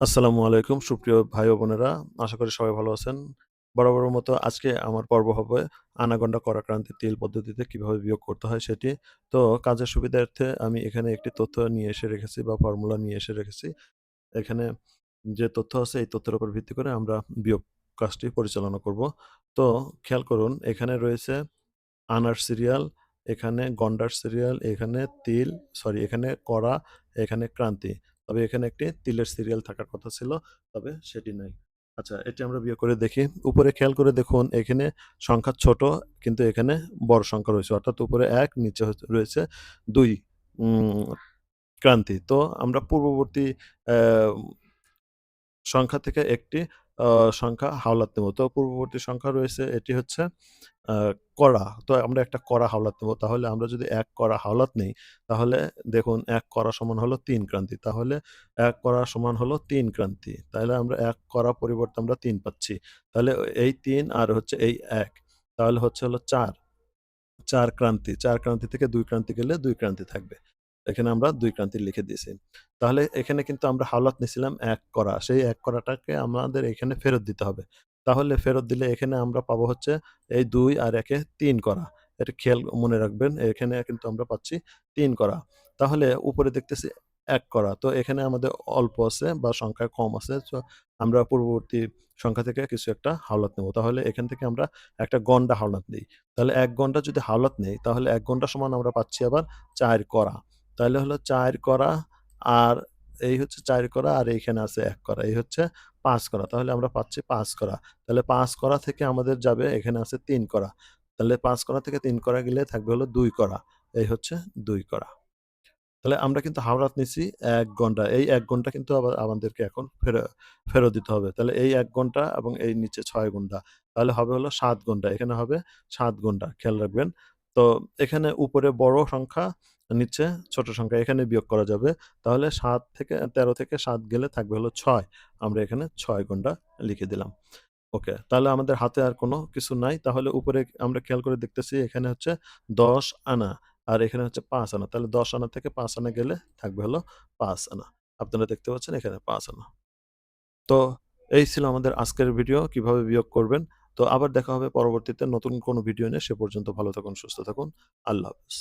আসসালামু আলাইকুম সুপ্রিয় ভাই বোনেরা। আশা করি সবাই ভালো আছেন। বরাবরের মতো আজকে আমার পর্ব হবে আনাগন্ডা করাক্রান্তি তিল পদ্ধতিতে কীভাবে বিয়োগ করতে হয় সেটি। তো কাজের সুবিধার্থে আমি এখানে একটি তথ্য নিয়ে এসে রেখেছি বা ফর্মুলা নিয়ে এসে রেখেছি। এখানে যে তথ্য আছে এই তথ্যের উপর ভিত্তি করে আমরা বিয়োগ কাজটি পরিচালনা করব। তো খেয়াল করুন এখানে রয়েছে আনার সিরিয়াল, এখানে গন্ডার সিরিয়াল, এখানে তিল সরি এখানে করা, এখানে ক্রান্তি। তবে এখানে একটি তিলের সিরিয়াল থাকার কথা ছিল, তবে সেটি নাই। আচ্ছা এটি আমরা বিয়ে করে দেখি। উপরে খেয়াল করে দেখুন এখানে সংখ্যা ছোট কিন্তু এখানে বড় সংখ্যা রয়েছে। অর্থাৎ উপরে এক নিচে রয়েছে দুই ক্রান্তি। তো আমরা পূর্ববর্তী সংখ্যা থেকে একটি সংখ্যা হাওলাত নেব। তো পূর্ববর্তী সংখ্যা রয়েছে এটি হচ্ছে কড়া। তো আমরা একটা কড়া হাওলাত নেব। তাহলে আমরা যদি এক কড়া হাওলাত নেই, তাহলে দেখুন এক কড়া সমান হলো তিন ক্রান্তি। তাহলে এক কড়া সমান হলো তিন ক্রান্তি। তাহলে আমরা এক কড়া পরিবর্তে আমরা তিন পাচ্ছি। তাহলে এই তিন আর হচ্ছে এই এক তাহলে হচ্ছে হলো ৪। ৪ ক্রান্তি। চার ক্রান্তি থেকে দুই ক্রান্তি গেলে দুই ক্রান্তি থাকবে। এখানে আমরা দুই ক্রান্তি লিখে দিয়েছি। তাহলে এখানে কিন্তু আমরা হাওলাত নিছিলাম ১ কড়া। সেই এক করাটাকে আমাদের এখানে ফেরত দিতে হবে। তাহলে ফেরত দিলে এখানে আমরা পাবো হচ্ছে এই দুই আর ১ এ ৩ কড়া। এটা খেয়াল মনে রাখবেন। এখানে কিন্তু আমরা পাচ্ছি তিন কড়া। তাহলে উপরে দেখতেছি এক কড়া। তো এখানে আমাদের অল্প আছে বা সংখ্যায় কম আছে। সো আমরা পূর্ববর্তী সংখ্যা থেকে কিছু একটা হাওলাত নেব। তাহলে এখান থেকে আমরা একটা গন্ডা হাওলাত নিই তাহলে এক গন্ডা যদি হাওলাত নেই, তাহলে এক গন্ডা সমান আমরা পাচ্ছি আবার চার কড়া। তাহলে হলো চার কড়া আর এই হচ্ছে ৪ কড়া আর এইখানে আছে এক কড়া। এই হচ্ছে পাঁচ করা তাহলে আমরা পাচ্ছি পাঁচ করা তাহলে পাঁচ কড়া থেকে আমাদের যাবে এখানে আছে তিন কড়া। তাহলে পাঁচ কড়া থেকে তিন কড়া গেলে থাকবে হলো দুই কড়া। এই হচ্ছে দুই কড়া। তাহলে আমরা কিন্তু হাওড়াত নিছি এক ঘণ্টা। এই এক ঘণ্টা কিন্তু আবার আমাদেরকে এখন ফেরা, ফেরত দিতে হবে। তাহলে এই এক ঘণ্টা এবং এই নিচে ছয় ঘণ্টা। তাহলে হবে হলো সাত ঘণ্টা। এখানে হবে সাত ঘণ্টা। খেয়াল রাখবেন। তো এখানে উপরে বড় সংখ্যা, নিচে ছোট সংখ্যা। এখানে বিয়োগ করা যাবে। তাহলে সাত থেকে ১৩ থেকে সাত গেলে থাকবে হলো ছয় আমরা এখানে ছয় ঘণ্টা লিখে দিলাম। ওকে। তাহলে আমাদের হাতে আর কোনো কিছু নাই। তাহলে উপরে আমরা খেয়াল করে দেখতেছি এখানে হচ্ছে ১০ আনা। আর এখানে হচ্ছে পাঁচ আনা। তাহলে ১০ আনা থেকে পাঁচ আনা গেলে থাকবে হলো পাঁচ আনা। আপনারা দেখতে পাচ্ছেন এখানে পাঁচ আনা। তো এই ছিল আমাদের আজকের ভিডিও কীভাবে বিয়োগ করবেন। তো আবার দেখা হবে পরবর্তীতে নতুন কোনো ভিডিও নিয়ে। সে পর্যন্ত ভালো থাকুন, সুস্থ থাকুন। আল্লাহ হাফেজ।